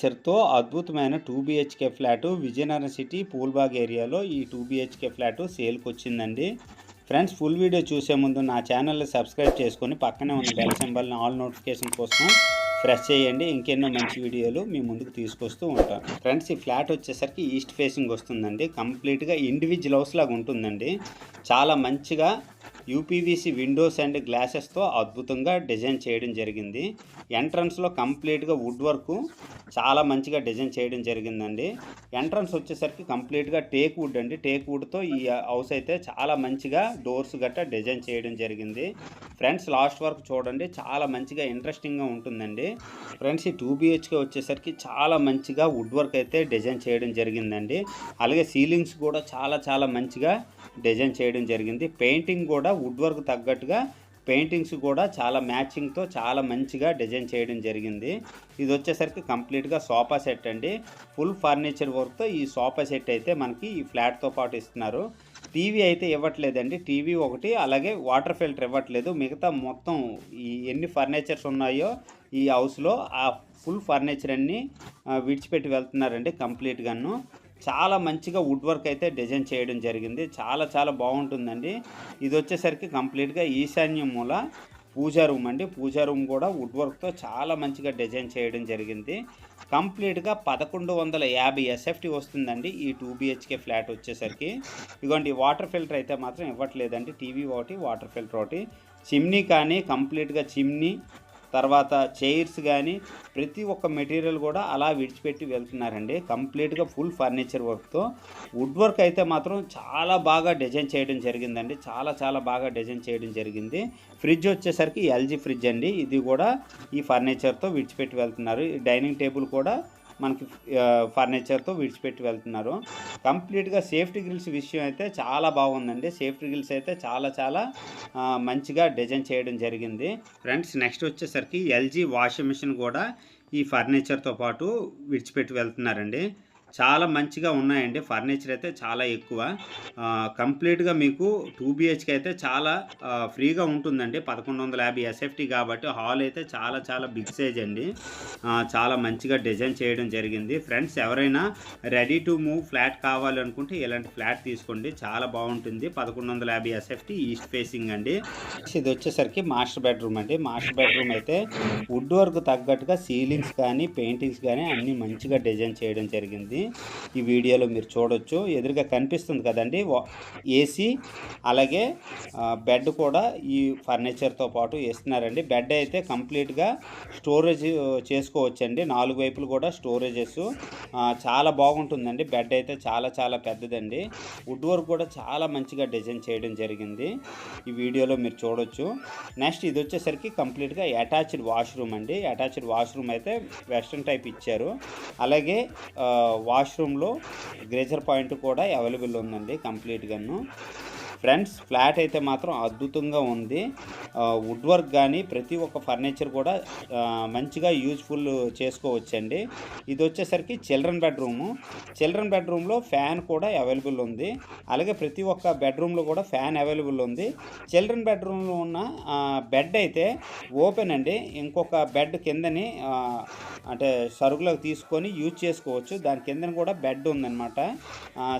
ఫీచర్తో అద్భుతమైన two BHK flat Vizianagaram city Phoolbagh ఏరియాలో ఈ టూ బిహెచ్కే ఫ్లాట్ సేల్కి వచ్చిందండి ఫ్రెండ్స్ ఫుల్ వీడియో చూసే ముందు నా ఛానల్ని సబ్స్క్రైబ్ చేసుకొని పక్కనే ఉన్న బెల్ సింబల్ని ఆల్ నోటిఫికేషన్ కోసం ఫ్రెష్ చేయండి. ఇంకెన్నో మంచి వీడియోలు మీ ముందుకు తీసుకొస్తూ ఉంటాను. ఫ్రెండ్స్ ఈ ఫ్లాట్ వచ్చేసరికి ఈస్ట్ ఫేసింగ్ వస్తుందండి. కంప్లీట్గా ఇండివిజువల్ హౌస్ లాగా ఉంటుందండి. చాలా మంచిగా యూపీవీసీ విండోస్ అండ్ గ్లాసెస్తో అద్భుతంగా డిజైన్ చేయడం జరిగింది. ఎంట్రన్స్లో కంప్లీట్గా వుడ్ వర్క్ చాలా మంచిగా డిజైన్ చేయడం జరిగిందండి. ఎంట్రన్స్ వచ్చేసరికి కంప్లీట్గా టేక్ వుడ్ అండి. టేక్ వుడ్తో ఈ హౌస్ అయితే చాలా మంచిగా డోర్స్ గట్టా డిజైన్ చేయడం జరిగింది. ఫ్రెండ్స్ లాస్ట్ వరకు చూడండి. చాలా మంచిగా ఇంట్రెస్టింగ్గా ఉంటుందండి. ఫ్రెండ్స్ ఈ టూ బిహెచ్కే వచ్చేసరికి చాలా మంచిగా వుడ్ వర్క్ అయితే డిజైన్ చేయడం జరిగిందండి. అలాగే సీలింగ్స్ కూడా చాలా చాలా మంచిగా డిజైన్ చేయడం జరిగింది. పెయింటింగ్ కూడా వుడ్ వర్క్ తగ్గట్టుగా పెయింటింగ్స్ కూడా చాలా మ్యాచింగ్తో చాలా మంచిగా డిజైన్ చేయడం జరిగింది. ఇది వచ్చేసరికి కంప్లీట్గా సోఫా సెట్ అండి. ఫుల్ ఫర్నిచర్ వర్క్తో ఈ సోఫా సెట్ అయితే మనకి ఈ ఫ్లాట్తో పాటు ఇస్తున్నారు. టీవీ అయితే ఇవ్వట్లేదండి. టీవీ ఒకటి అలాగే వాటర్ ఫిల్టర్ ఇవ్వట్లేదు. మిగతా మొత్తం ఈ ఎన్ని ఫర్నిచర్స్ ఉన్నాయో ఈ హౌస్లో ఆ ఫుల్ ఫర్నిచర్ అన్నీ విడిచిపెట్టి వెళ్తున్నారండి కంప్లీట్గాను చాలా మంచిగా వుడ్ వర్క్ అయితే డిజైన్ చేయడం జరిగింది. చాలా చాలా బాగుంటుందండి. ఇది వచ్చేసరికి కంప్లీట్గా ఈశాన్య మూల పూజా రూమ్ అండి. పూజా రూమ్ కూడా వుడ్ వర్క్తో చాలా మంచిగా డిజైన్ చేయడం జరిగింది. కంప్లీట్గా పదకొండు వందల యాభై ఎస్ఎఫ్టీ వస్తుందండి ఈ టూ బిహెచ్కే ఫ్లాట్ వచ్చేసరికి. ఇదిగోండి వాటర్ ఫిల్టర్ అయితే మాత్రం ఇవ్వట్లేదండి. టీవీ ఒకటి వాటర్ ఫిల్టర్ ఒకటి. చిమ్నీ కానీ కంప్లీట్గా చిమ్నీ తర్వాత చైర్స్ కానీ ప్రతి ఒక్క మెటీరియల్ కూడా అలా విడిచిపెట్టి వెళ్తున్నారండి. కంప్లీట్గా ఫుల్ ఫర్నిచర్ వర్క్తో వుడ్ వర్క్ అయితే మాత్రం చాలా బాగా డిజైన్ చేయడం జరిగిందండి. చాలా చాలా బాగా డిజైన్ చేయడం జరిగింది. ఫ్రిడ్జ్ వచ్చేసరికి ఎల్జీ ఫ్రిడ్జ్ అండి. ఇది కూడా ఈ ఫర్నిచర్తో విడిచిపెట్టి వెళ్తున్నారు. ఈ డైనింగ్ టేబుల్ కూడా మనకి ఫర్నిచర్తో విడిచిపెట్టి వెళ్తున్నారు. కంప్లీట్గా సేఫ్టీ గ్రిల్స్ విషయం అయితే చాలా బాగుందండి. సేఫ్టీ గ్రిల్స్ అయితే చాలా చాలా మంచిగా డిజైన్ చేయడం జరిగింది. ఫ్రెండ్స్ నెక్స్ట్ వచ్చేసరికి ఎల్జీ వాషింగ్ మిషన్ కూడా ఈ ఫర్నిచర్తో పాటు విడిచిపెట్టి వెళ్తున్నారండి. చాలా మంచిగా ఉన్నాయండి. ఫర్నిచర్ అయితే చాలా ఎక్కువ. కంప్లీట్గా మీకు టూ బిహెచ్కే అయితే చాలా ఫ్రీగా ఉంటుందండి. పదకొండు వందల యాభై ఎస్ఎఫ్టీ కాబట్టి హాల్ అయితే చాలా చాలా బిగ్ సైజ్ అండి. చాలా మంచిగా డిజైన్ చేయడం జరిగింది. ఫ్రెండ్స్ ఎవరైనా రెడీ టు మూవ్ ఫ్లాట్ కావాలనుకుంటే ఇలాంటి ఫ్లాట్ తీసుకోండి. చాలా బాగుంటుంది. పదకొండు వందల యాభై ఎస్ఎఫ్టీ ఈస్ట్ ఫేసింగ్ అండి. ఇది వచ్చేసరికి మాస్టర్ బెడ్రూమ్ అండి. మాస్టర్ బెడ్రూమ్ అయితే వుడ్ వర్క్ తగ్గట్టుగా సీలింగ్స్ కానీ పెయింటింగ్స్ కానీ అన్నీ మంచిగా డిజైన్ చేయడం జరిగింది. ఈ వీడియోలో మీరు చూడొచ్చు. ఎదురుగా కనిపిస్తుంది కదండి. ఏసీ అలాగే బెడ్ కూడా ఈ ఫర్నిచర్తో పాటు ఇస్తున్నారండి బెడ్ అయితే కంప్లీట్గా స్టోరేజ్ చేసుకోవచ్చండి. నాలుగు వైపులు కూడా స్టోరేజెస్ చాలా బాగుంటుందండి. బెడ్ అయితే చాలా చాలా పెద్దదండి. వుడ్ వర్క్ కూడా చాలా మంచిగా డిజైన్ చేయడం జరిగింది. ఈ వీడియోలో మీరు చూడొచ్చు. నెక్స్ట్ ఇది వచ్చేసరికి కంప్లీట్గా అటాచ్డ్ వాష్రూమ్ అండి. అటాచ్డ్ వాష్రూమ్ అయితే వెస్ట్రన్ టైప్ ఇచ్చారు. అలాగే వాష్రూమ్లో గ్రేజర్ పాయింట్ కూడా అవైలబుల్ ఉందండి కంప్లీట్గాను. ఫ్రెండ్స్ ఫ్లాట్ అయితే మాత్రం అద్భుతంగా ఉంది. వుడ్ వర్క్ కానీ ప్రతి ఒక్క ఫర్నిచర్ కూడా మంచిగా యూజ్ఫుల్ చేసుకోవచ్చండి. ఇది వచ్చేసరికి చిల్డ్రన్ బెడ్రూము. చిల్డ్రన్ బెడ్రూమ్లో ఫ్యాన్ కూడా అవైలబుల్ ఉంది. అలాగే ప్రతి ఒక్క బెడ్రూమ్లో కూడా ఫ్యాన్ అవైలబుల్ ఉంది. చిల్డ్రన్ బెడ్రూమ్లో ఉన్న బెడ్ అయితే ఓపెన్ అండి. ఇంకొక బెడ్ కిందని అంటే సరుకులకు తీసుకొని యూజ్ చేసుకోవచ్చు. దాని కిందన కూడా బెడ్ ఉందన్నమాట.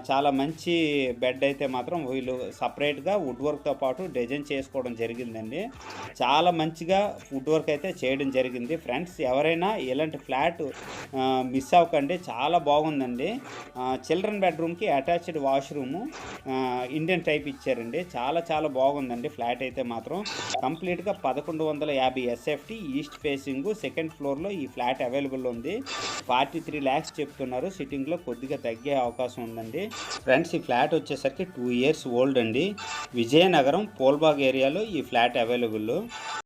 చాలా మంచి బెడ్ అయితే మాత్రం వీళ్ళు సపరేట్గా వుడ్ వర్క్తో పాటు డిజైన్ చేసుకోవడం జరిగిందండి. చాలా మంచిగా వుడ్ వర్క్ అయితే చేయడం జరిగింది. ఫ్రెండ్స్ ఎవరైనా ఇలాంటి ఫ్లాట్ మిస్ అవ్వకండి. చాలా బాగుందండి. చిల్డ్రన్ బెడ్రూమ్కి అటాచ్డ్ వాష్రూము ఇండియన్ టైప్ ఇచ్చారండి. చాలా చాలా బాగుందండి ఫ్లాట్ అయితే మాత్రం. కంప్లీట్గా పదకొండు వందల యాభై ఎస్ఎఫ్టీ ఈస్ట్ ఫేసింగ్ సెకండ్ ఫ్లోర్లో ఈ ఫ్లాట్ అవైలబుల్ ఉంది. ఫార్టీ త్రీ ల్యాక్స్ చెప్తున్నారు. సిట్టింగ్లో కొద్దిగా తగ్గే అవకాశం ఉందండి. ఫ్రెండ్స్ ఈ ఫ్లాట్ వచ్చేసరికి టూ ఇయర్స్ ఓల్డ్ అండి. విజయనగరం పోల్బాగ్ ఏరియాలో ఈ ఫ్లాట్ అవైలబుల్.